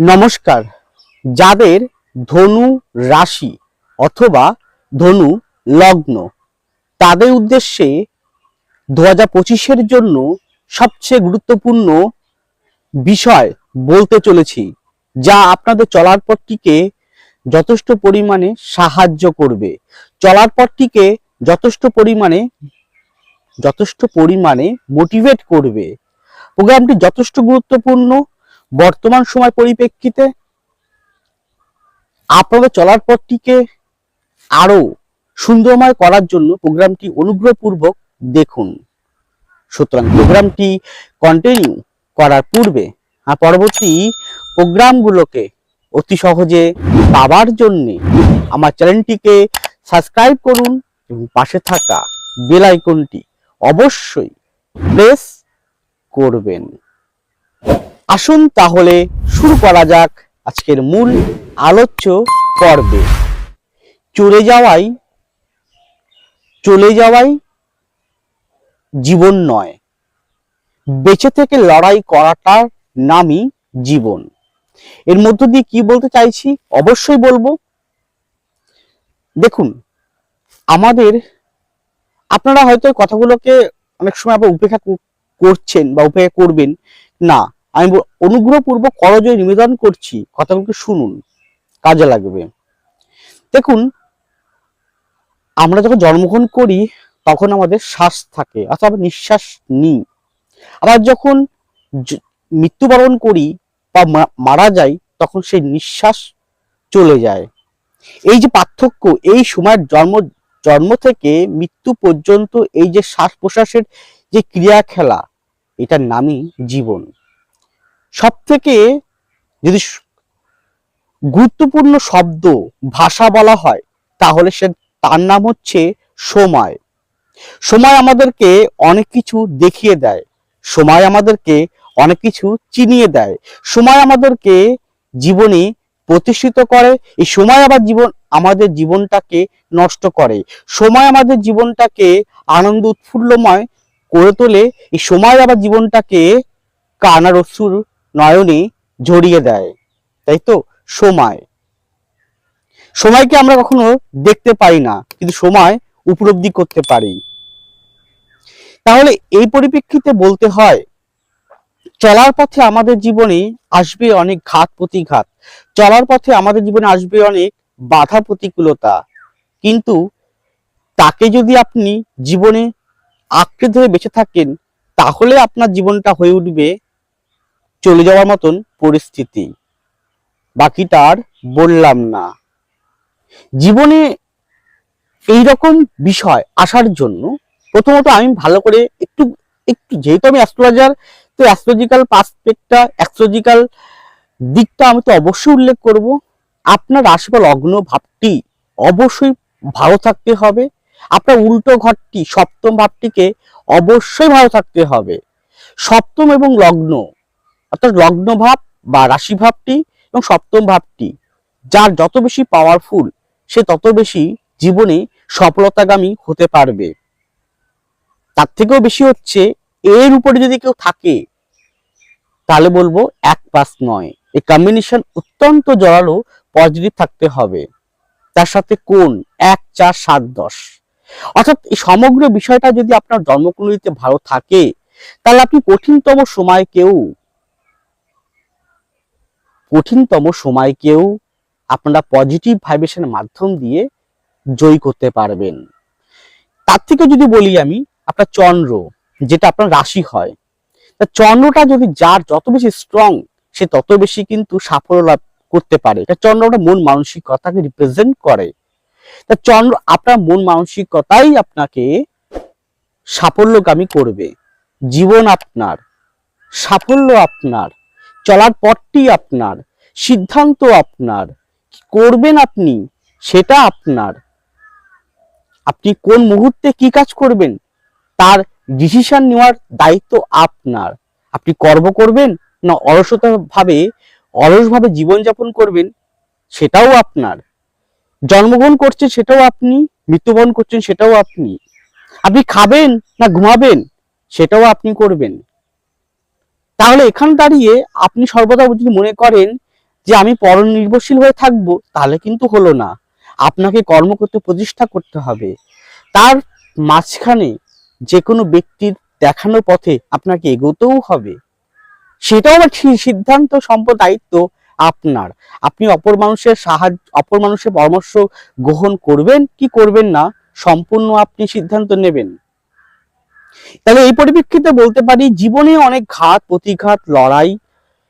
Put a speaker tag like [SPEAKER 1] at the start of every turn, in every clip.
[SPEAKER 1] নমস্কার। যাদের ধনু রাশি অথবা ধনু লগ্ন, তাদের উদ্দেশ্যে দু হাজার পঁচিশের জন্য সবচেয়ে গুরুত্বপূর্ণ বিষয় বলতে চলেছি, যা আপনাদের চলার পথটিকে যথেষ্ট পরিমাণে সাহায্য করবে। চলার পথটিকে যথেষ্ট পরিমাণে যথেষ্ট পরিমাণে মোটিভেট করবে। প্রোগ্রামটি যথেষ্ট গুরুত্বপূর্ণ বর্তমান সময় পরিপ্রেক্ষিতে আপনাদের চলার পথটিকে আরও সুন্দরময় করার জন্য প্রোগ্রামটি অনুগ্রহপূর্বক দেখুন। সুতরাং প্রোগ্রামটি কন্টিনিউ করার পূর্বে আর পরবর্তী প্রোগ্রামগুলোকে অতি সহজে পাওয়ার জন্য আমার চ্যানেলটিকে সাবস্ক্রাইব করুন এবং পাশে থাকা বেল আইকনটি অবশ্যই প্রেস করবেন। আসুন তাহলে শুরু করা যাক আজকের মূল আলোচ্য পর্বে। চলে যাওয়াই চলে যাওয়াই জীবন নয়। বেঁচে থেকে লড়াই করাটার নামই জীবন। এর মধ্য দিয়ে কি বলতে চাইছি অবশ্যই বলব, দেখুন, আমাদের, আপনারা হয়তো কথাগুলোকে অনেক সময় আবার উপেক্ষা করছেন বা উপেক্ষা করবেন। না আমি অনুগ্রহপূর্বক করজয় নিবেদন করছি, কথাগুলোকে শুনুন, কাজে লাগবে। দেখুন, আমরা যখন জন্মগ্রহণ করি, তখন আমাদের শ্বাস থাকে, অর্থাৎ আমরা নিঃশ্বাস নিই। আবার যখন মৃত্যুবরণ করি বা মারা যাই, তখন সেই নিঃশ্বাস চলে যায়। এই যে পার্থক্য, এই সময়ের জন্ম জন্ম থেকে মৃত্যু পর্যন্ত এই যে শ্বাস প্রশ্বাসের যে ক্রিয়া খেলা এটার নামই জীবন। সব থেকে যদি গুরুত্বপূর্ণ শব্দ ভাষা বলা হয়, তাহলে সে তার নাম হচ্ছে সময়। সময় আমাদেরকে অনেক কিছু দেখিয়ে দেয়। সময় আমাদেরকে অনেক কিছু চিনিয়ে দেয়। সময় আমাদেরকে জীবনে প্রতিষ্ঠিত করে। এই সময় আবার জীবন আমাদের জীবনটাকে নষ্ট করে। সময় আমাদের জীবনটাকে আনন্দ উৎফুল্লময় করে তোলে। এই সময় আবার জীবনটাকে কানার অসুর নয়নে জড়িয়ে দেয়, তাই তো? সময়। সময়কে আমরা কখনো দেখতে পাই না, কিন্তু সময় উপলব্ধি করতে পারি। তাহলে এই পরিপ্রেক্ষিতে বলতে হয়, চলার পথে আমাদের জীবনে আসবে অনেক ঘাত প্রতিঘাত। চলার পথে আমাদের জীবনে আসবে অনেক বাধা প্রতিকূলতা। কিন্তু তাকে যদি আপনি জীবনে আঁকড়ে ধরে বেঁচে থাকেন, তাহলে আপনার জীবনটা হয়ে উঠবে চলে যাওয়ার মতন পরিস্থিতি। বাকিটা আর বললাম না। জীবনে এই রকম বিষয় আসার জন্য প্রথমত আমি ভালো করে একটু একটু যেহেতু আমি অ্যাস্ট্রোলজার তো অ্যাস্ট্রোলজিক্যাল পার্সপেক্টটা অ্যাস্ট্রোলজিক্যাল দিকটা আমি তো অবশ্যই উল্লেখ করব। আপনার রাশি বা লগ্ন ভাবটি অবশ্যই ভালো থাকতে হবে। আপনার উল্টো ঘরটি সপ্তম ভাবটিকে অবশ্যই ভালো থাকতে হবে। সপ্তম এবং লগ্ন অর্থাৎ লগ্ন ভাব বা রাশি ভাবটি এবং সপ্তম ভাবটি, যার যত বেশি পাওয়ারফুল সে তত বেশি জীবনে সফলতাগামী হতে পারবে। তার থেকেও বেশি হচ্ছে, এর উপরে যদি কেউ থাকে, তাহলে বলব এক পাস নয়। এই কম্বিনেশন অত্যন্ত জড়ালো পজিটিভ থাকতে হবে। তার সাথে কোন এক, চার, সাত, দশ। অর্থাৎ এই সমগ্র বিষয়টা যদি আপনার জন্মকুণ্ডলিতে ভালো থাকে, তাহলে আপনি কঠিনতম সময়কেও কঠিনতম সময়কেও আপনারা পজিটিভ ভাইব্রেশনের মাধ্যম দিয়ে জয়ী করতে পারবেন। তার থেকে যদি বলি আমি, আপনার চন্দ্র, যেটা আপনার রাশি হয়, তা চন্দ্রটা যদি যার যত বেশি স্ট্রং সে তত বেশি কিন্তু সাফল্য লাভ করতে পারে। চন্দ্রটা মন মানসিকতাকে রিপ্রেজেন্ট করে। তা চন্দ্র আপনার মন মানসিকতাই আপনাকে সাফল্যগামী করবে। জীবন আপনার, সাফল্য আপনার চলার পথটি আপনার, সিদ্ধান্ত আপনার করবেন আপনি সেটা আপনার। আপনি কোন মুহূর্তে কি কাজ করবেন তার ডিসিশন নেওয়ার দায়িত্ব আপনার। আপনি কর্ম করবেন না অলসতা ভাবে অলসভাবে জীবনযাপন করবেন সেটাও আপনার। জন্মগ্রহণ করছেন সেটাও আপনি, মৃত্যুবরণ করছেন সেটাও আপনি। আপনি খাবেন না ঘুমাবেন সেটাও আপনি করবেন। তাহলে এখানে দাঁড়িয়ে আপনি সর্বদা যদি মনে করেন যে আমি পরনির্ভরশীল হয়ে থাকব, তাহলে কিন্তু হলো না। আপনাকে কর্ম করতে প্রতিষ্ঠা করতে হবে। তার মাঝখানে যে কোনো ব্যক্তির দেখানো পথে আপনাকে এগোতেও হবে। সেটাও আবার সিদ্ধান্ত সম্পদ দায়িত্ব আপনার। আপনি অপর মানুষের সাহায্য, অপর মানুষের পরামর্শ গ্রহণ করবেন কি করবেন না, সম্পূর্ণ আপনি সিদ্ধান্ত নেবেন। তাহলে এই পরিপ্রেক্ষিতে বলতে পারি, জীবনে অনেক ঘাত, প্রতিঘাত, লড়াই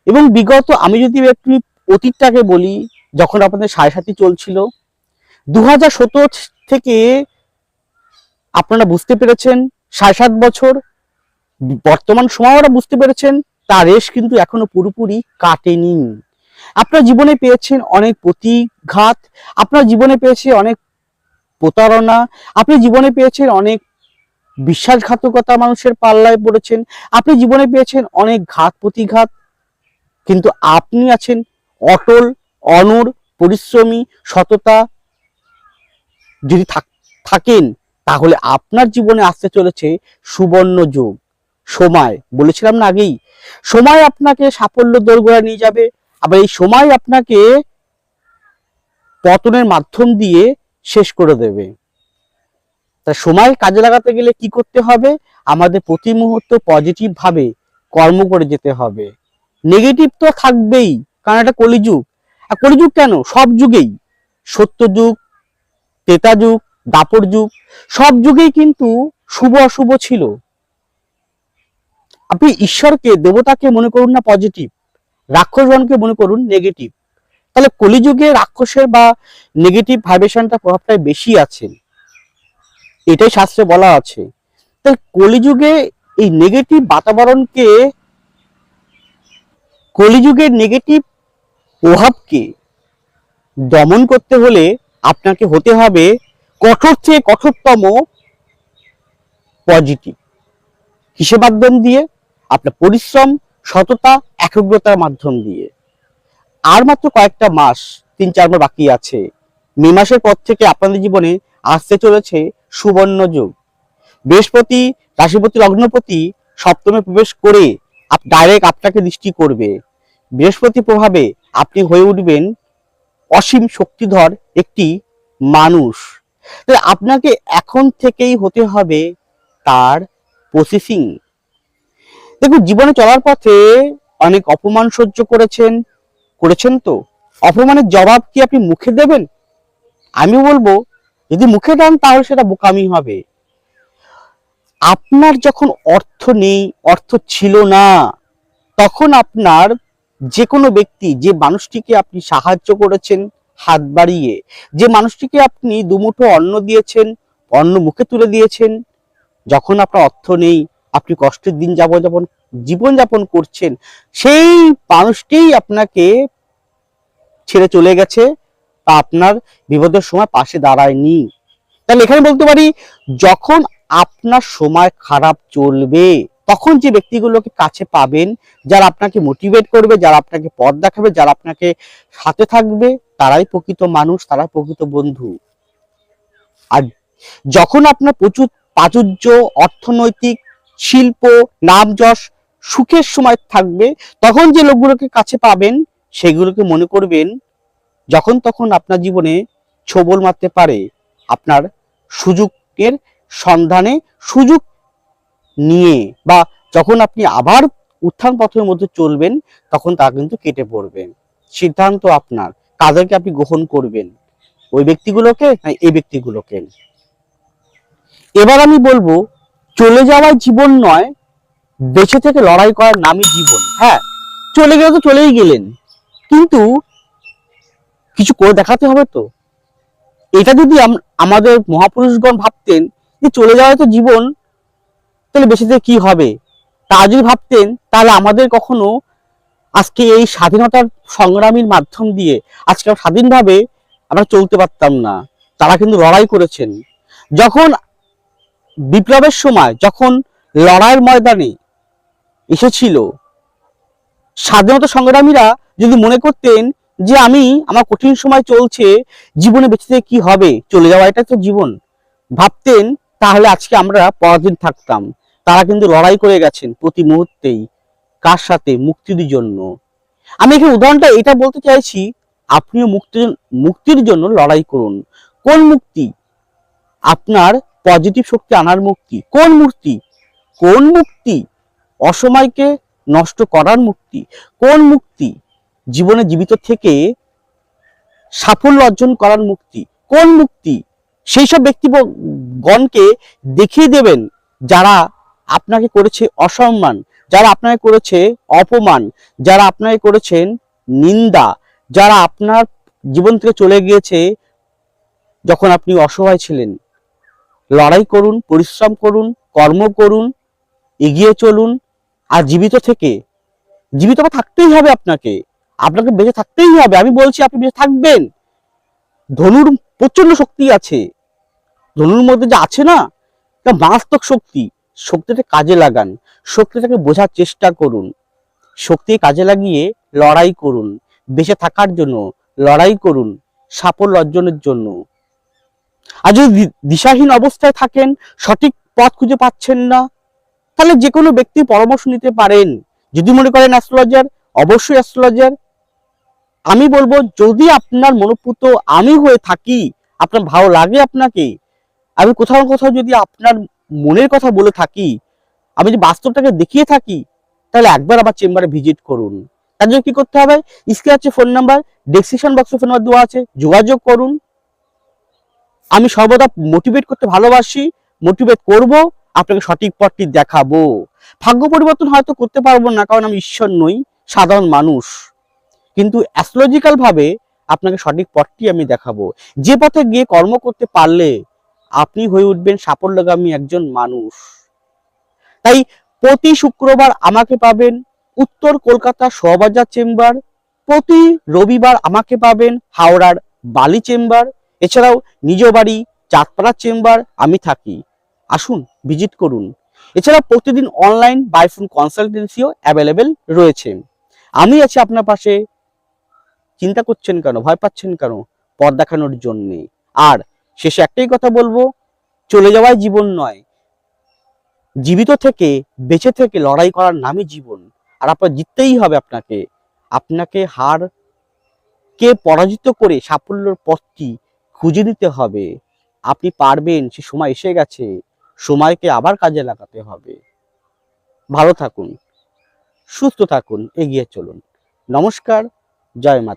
[SPEAKER 1] এবং বিগত আমি যদি একটু অতীতটাকে বলি, যখন আপনাদের সাড়ে সাথী চলছিল দু হাজার সতেরো থেকে আপনারা বুঝতে পেরেছেন, সাড়ে সাত বছর বর্তমান সময় ওরা বুঝতে পেরেছেন, তার রেশ কিন্তু এখনও পুরোপুরি কাটেনি। আপনার জীবনে পেয়েছেন অনেক প্রতিঘাত, আপনার জীবনে পেয়েছে অনেক প্রতারণা, আপনি জীবনে পেয়েছেন অনেক বিশ্বাসঘাতকতা মানুষের পাল্লায় পড়েছেন। আপনি জীবনে পেয়েছেন অনেক ঘাত, প্রতিঘাত, কিন্তু আপনি আছেন অটল অনর পরিশ্রমী, সততা। যদি থাক- থাকেন, তাহলে আপনার জীবনে আসতে চলেছে সুবর্ণ যুগ, সময়। বলেছিলাম না আগেই, সময় আপনাকে সাফল্য দোরগোড়া নিয়ে যাবে, আবার এই সময় আপনাকে পতনের মাধ্যম দিয়ে শেষ করে দেবে। তা সময় কাজে লাগাতে গেলে কি করতে হবে? আমাদের প্রতি মুহূর্ত পজিটিভ ভাবে কর্ম করে যেতে হবে। নেগেটিভ তো থাকবেই, কারণ এটা কলিযুগ। আর কলিযুগ কেন? সব যুগেই। সত্য যুগ তেতা যুগ দাপর যুগ সব যুগেই কিন্তু শুভ অশুভ ছিল। আপনি ঈশ্বরকে, দেবতাকে মনে করুন না পজিটিভ রাক্ষসগণকে মনে করুন নেগেটিভ তাহলে কলিযুগে রাক্ষসের বা নেগেটিভ ভাইব্রেশনটা প্রভাবটাই বেশি আছে। এটাই শাস্ত্রে বলা আছে। তাই কলিযুগে এই নেগেটিভ বাতাবরণকে, কলিযুগের নেগেটিভ প্রভাবকে দমন করতে হলে আপনাকে হতে হবে কঠোর থেকে কঠোরতম পজিটিভ। কিসের মাধ্যম দিয়ে? আপনার পরিশ্রম, সততা, একাগ্রতার মাধ্যম দিয়ে। আর মাত্র কয়েকটা মাস, তিন চার মাস বাকি আছে। মে মাসের পর থেকে আপনাদের জীবনে আসতে চলেছে সুবর্ণ যুগ। বৃহস্পতি রাশিপতি লগ্নপতি সপ্তমে প্রবেশ করে ডাইরেক্ট আপনাকে দৃষ্টি করবে। বৃহস্পতি প্রভাবে আপনি হয়ে উঠবেন অসীম শক্তিধর একটি মানুষ। আপনাকে এখন থেকেই হতে হবে তার প্রসেসিং দেখুন, জীবনে চলার পথে অনেক অপমান সহ্য করেছেন করেছেন তো? অপমানের জবাব কি আপনি মুখে দেবেন? আমি বলব যদি মুখে দেন তাহলে সেটা বোকামি হবে। আপনার যখন অর্থ নেই, অর্থ ছিল না, তখন আপনার যে কোনো ব্যক্তি, যে মানুষটিকে আপনি সাহায্য করেছেন হাত বাড়িয়ে, যে মানুষটিকে আপনি দুমুঠো অন্ন দিয়েছেন, অন্ন মুখে তুলে দিয়েছেন, যখন আপনার অর্থ নেই, আপনি কষ্টের দিন যাপন যাপন জীবন যাপন করছেন, সেই মানুষটিই আপনাকে ছেড়ে চলে গেছে। তা আপনার বিপদের সময় পাশে দাঁড়ায়নি। তাহলে এখানে বলতে পারি, যখন আপনার সময় খারাপ চলবে, তখন যে ব্যক্তিগুলোকে কাছে পাবেন, যারা আপনাকে মোটিভেট করবে, যারা আপনাকে পথ দেখাবে, যারা আপনাকে সাথে থাকবে, তারাই প্রকৃত মানুষ, তারাই প্রকৃত বন্ধু। আর যখন আপনার প্রচুর প্রাচুর্য, অর্থনৈতিক, শিল্প নাম যশ সুখের সময় থাকবে, তখন যে লোকগুলোকে কাছে পাবেন, সেগুলোকে মনে করবেন যখন তখন আপনার জীবনে ছোবল মারতে পারে, আপনার সুযোগের সন্ধানে সুযোগ নিয়ে বা যখন আপনি আবার উত্থান পথের মধ্যে চলবেন, তখন তা কিন্তু কেটে পড়বে। সিদ্ধান্ত আপনার। কাদেরকে আপনি গ্রহণ করবেন? ওই ব্যক্তিগুলোকে না এই ব্যক্তিগুলোকে? এবার আমি বলব, চলে যাওয়া জীবন নয়, বেঁচে থেকে লড়াই করার নামই জীবন। হ্যাঁ চলে গেলে তো চলেই গেলেন। কিন্তু কিছু করে দেখাতে হবে তো? এটা যদি আম- আমাদের মহাপুরুষগণ ভাবতেন যে চলে যাওয়া তো জীবন, তাহলে থেকে কি হবে? তা যদি ভাবতেন, তাহলে আমাদের কখনো আজকে এই স্বাধীনতার সংগ্রামীর মাধ্যম দিয়ে আজকে স্বাধীনভাবে আমরা চলতে পারতাম না। তারা কিন্তু লড়াই করেছেন। যখন বিপ্লবের সময়, যখন লড়াইয়ের ময়দানে এসেছিল, স্বাধীনতা সংগ্রামীরা যদি মনে করতেন যে আমি আমার কঠিন সময় চলছে, জীবনে বেঁচে থেকে কি হবে? চলে যাওয়া এটা তো জীবন। ভাবতেন, তাহলে আজকে আমরা পরাধীন থাকতাম। তারা কিন্তু লড়াই করে গেছেন প্রতি মুহূর্তেই। কার সাথে? মুক্তির জন্য। আমি এখানে উদাহরণটা এটা বলতে চাইছি, আপনিও মুক্তির মুক্তির জন্য লড়াই করুন। কোন মুক্তি? আপনার পজিটিভ শক্তি আনার মুক্তি। কোন মুক্তি? কোন মুক্তি? অসময়কে নষ্ট করার মুক্তি। কোন মুক্তি? জীবনে জীবিত থেকে সাফল্য অর্জন করার মুক্তি। কোন মুক্তি? সেই সব ব্যক্তিগণকে দেখিয়ে দেবেন যারা আপনাকে করেছে অসম্মান, যারা আপনাকে করেছে অপমান, যারা আপনাকে করেছেন নিন্দা, যারা আপনার জীবন থেকে চলে গিয়েছে যখন আপনি অসহায় ছিলেন। লড়াই করুন, পরিশ্রম করুন, কর্ম করুন, এগিয়ে চলুন, আর জীবিত থেকে। জীবিত থাকতেই হবে আপনাকে। আপনাকে বেঁচে থাকতেই হবে। আমি বলছি আপনি বেঁচে থাকবেন। ধনুর প্রচণ্ড শক্তি আছে। ধনুর মধ্যে যে আছে না তা মারাত্মক শক্তি। শক্তিটা কাজে লাগান। শক্তিটাকে বোঝার চেষ্টা করুন। শক্তি কাজে লাগিয়ে লড়াই করুন। বেঁচে থাকার জন্য লড়াই করুন। সাফল্য অর্জনের জন্য। আর যদি দিশাহীন অবস্থায় থাকেন, সঠিক পথ খুঁজে পাচ্ছেন না, তাহলে যে কোনো ব্যক্তি পরামর্শ নিতে পারেন। যদি মনে করেন অ্যাস্ট্রোলজার অবশ্যই অ্যাস্ট্রোলজার আমি বলব, যদি আপনার মনোপুত আমি হয়ে থাকি, আপনার ভালো লাগে আপনাকে, আমি কোথাও কোথাও যদি আপনার মনের কথা বলে থাকি, আমি যদি বাস্তবটাকে দেখিয়ে থাকি, তাহলে একবার আবার চেম্বারে ভিজিট করুন। তার জন্য কি করতে হবে? স্ক্রিনে আছে ফোন নাম্বার ডেসক্রিপশন বক্সে ফোন নাম্বার দেওয়া আছে, যোগাযোগ করুন। আমি সর্বদা মোটিভেট করতে ভালোবাসি মোটিভেট করব, আপনাকে সঠিক পথটি দেখাবো। ভাগ্য পরিবর্তন হয়তো করতে পারব না, কারণ আমি ঈশ্বর নই, সাধারণ মানুষ। কিন্তু অ্যাস্ট্রোলজিক্যাল ভাবে আপনাকে সঠিক পথটি আমি দেখাবো। যে পথে গিয়ে কর্ম করতে পারলে আপনি হয়ে উঠবেন সাফল্যগামী একজন মানুষ। তাই প্রতি শুক্রবার আমাকে পাবেন উত্তর কলকাতা শোয়াবাজার চেম্বার, প্রতি রবিবার আমাকে পাবেন হাওড়ার বালি চেম্বার, এছাড়াও নিজ বাড়ি চাঁদপাড়ার চেম্বার আমি থাকি। আসুন ভিজিট করুন। এছাড়া প্রতিদিন অনলাইন বাইফোন কনসালটেন্সিও অ্যাভেলেবেল রয়েছে। আমি আছি আপনার পাশে চিন্তা করছেন কেন? ভয় পাচ্ছেন কেন পথ দেখানোর জন্যে? আর শেষে একটাই কথা বলব, চলে যাওয়াই জীবন নয়। জীবিত থেকে, বেঁচে থেকে লড়াই করার নামই জীবন। আর আপনার জিততেই হবে আপনাকে। আপনাকে হার কে পরাজিত করে সাফল্যের পথটি খুঁজে নিতে হবে। আপনি পারবেন, সে সময় এসে গেছে। সময়কে আবার কাজে লাগাতে হবে। ভালো থাকুন, সুস্থ থাকুন, এগিয়ে চলুন। নমস্কার জয় মা